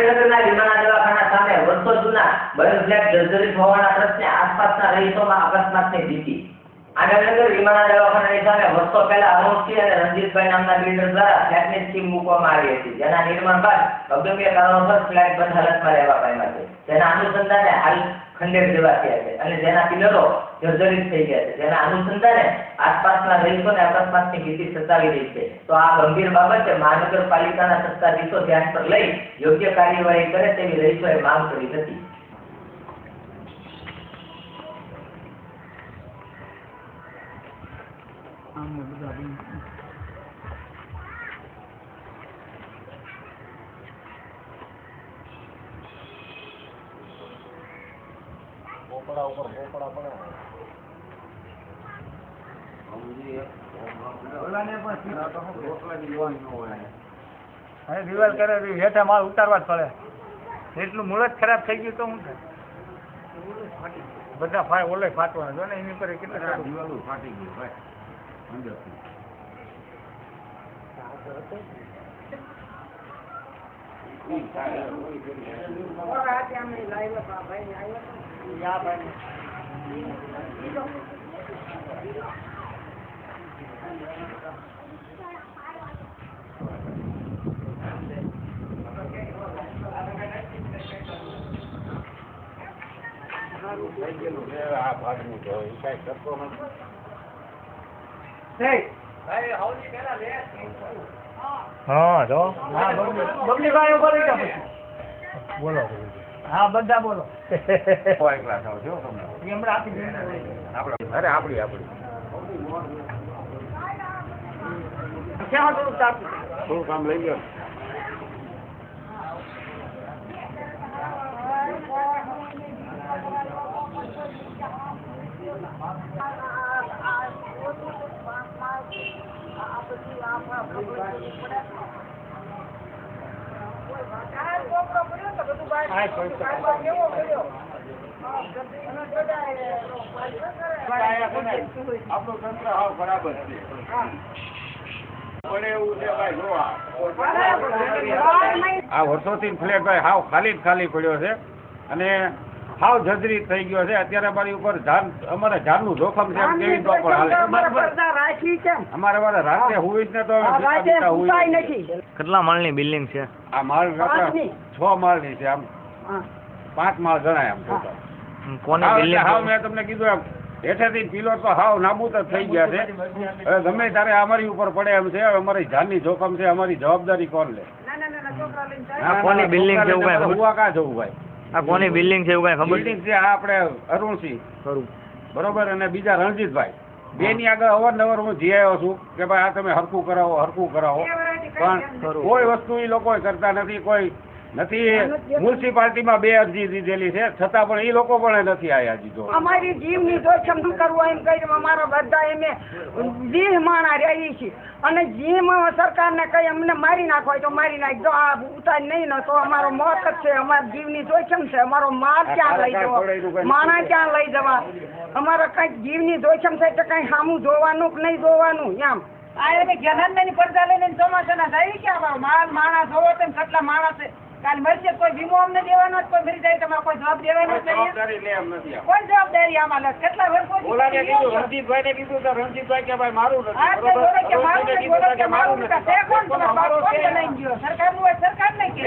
આનંદનગરના વિમાના દવાખાના સામે વર્ષો જૂના ફ્લેટ જર્જરિત હોવાના પ્રશ્ને આસપાસના રહીશોમાં અકસ્માતની ભીતિ. આનંદનગર વિમાના દવાખાનાની સામે વર્ષો પહેલા અરુણસિંહ અને રણજીતભાઈ નામના બિલ્ડર દ્વારા ફ્લેટની સ્કીમ મૂકવામાં આવી હતી. જેના નિર્માણ બાદ અગમ્ય કારણોસર ફ્લેટ બંધ હાલતમાં રહેવા પામ્યા છે. જેના અનુસંધાને હાલ ખંડેર જેવા થયા છે અને જેના પિલરો જર્જરિત થઈ ગયા છે. જેના અનુસંધાને આસપાસના રહીશોને અકસ્માતની ભીતિ સતાવી રહી છે. તો આ ગંભીર બાબતે મહાનગરપાલિકાના સત્તાધીશો ધ્યાન પર લઈ યોગ્ય કાર્યવાહી કરે તેવી રહીશોએ માંગ કરી હતી. હવે દિવાલ કરે હેઠા માલ ઉતારવા જ પડે. એટલું મૂળ જ ખરાબ થઈ ગયું તો શું થાય? બધા ફાય ઓલે ફાટવાના. જો ને એની પર કેટલા દિવાલો ફાટી ગયું ભાઈ. છે આ ભાગનું તો એ કાંઈ કરતો નથી હા જો. હા બબલી ભાઈ ઊભા રહી પછી. બોલો. હા બધા બોલો. કોઈ ક્લાસ થાવ છો તમને. હમણાં આપી દઈએ આપણે અરે આપણી આપણી ક્યાં થોડું તાપ થોડું કામ લઈ ગયો Thank કોઈ આપણું તંત્ર હાવ બરાબર છે આ વર્ષોથી ફ્લેટ ભાઈ હાવ ખાલી ખાલી પડ્યો છે. અને હાવ જજરી થઈ ગયો છે. અત્યારે અમારી ઉપર જાન અમારે જાનનું જોખમ છે કેવી તો પણ હાલે? અમારે વારે રાતે હુઈ જ ને તો કેટલા માળની બિલ્ડિંગ છે? આ માળ છ માળની છે આમ. પાંચ માળ ગણાય આમ total. કોની હાવ બિલ્ડિંગ હાવ મેં તમને કીધું એમ હેઠેથી પીલો તો હાવ નાબૂદ જ થઈ ગયા છે. હવે ગમે ત્યારે અમારી ઉપર પડે એમ છે હવે અમારી જાનની જોખમ છે અમારી જવાબદારી કોણ લે? કોની બિલ્ડિંગ કાંઈ હુવા કાં જવું ભાઈ આ કોની બિલ્ડિંગ છે એવું કઈ ખબર? બિલ્ડિંગ છે આ આપણે અરુણસિંહ. ખરું બરોબર? અને બીજા રણજીતભાઈ. બે ની આગળ અવારનવાર હું જી આવ્યો છું કે ભાઈ આ તમે હરખું કરાવો હરખું કરાવો. પણ કોઈ વસ્તુ એ લોકો કરતા નથી કોઈ નથી મ્યુનિસિપાલિટીમાં બે અરજી દીધેલી છે છતાં પણ એ લોકો પણ નથી આવ્યા જીતો અમારી જીવની જોખમ ન કરવું એમ કહી અમારા બધા એમે જીહ માણા રહી છે. અને જીમ સરકારને કઈ અમને મારી નાખો હોય તો મારી નાખ. જો આ ઉતાર નહીં ન તો અમારો મોત જ છે અમારા જીવની જોખમ છે અમારો માલ ક્યાં લઈ જવો? માણા ક્યાં લઈ જવા? અમારા કઈ જીવની જોખમ છે તો કઈ સામું જોવાનું કે નહીં જોવાનું એમ. આ એને જ્ઞાનંદની પડદા લઈને ચોમાસાના જાય કે અમારો માલ માણસ જોવો તેમ કેટલા માણસ છે કાલ મરશે કોઈ વીમો અમને દેવાનો જ કોઈ મરી જાય તમારે કોઈ જવાબ દેવાનો જ નહીં. કોઈ જવાબદારી આમાં લે કેટલા વર્ષો ઓલાને કીધું રણજીતભાઈ ને કીધું તો રણજીતભાઈ કે ભાઈ મારું નથી કે મારું નથી, કે મારું નથી. કોણ તમારો કોણ ગયો? સરકારનું હોય, સરકારને કે.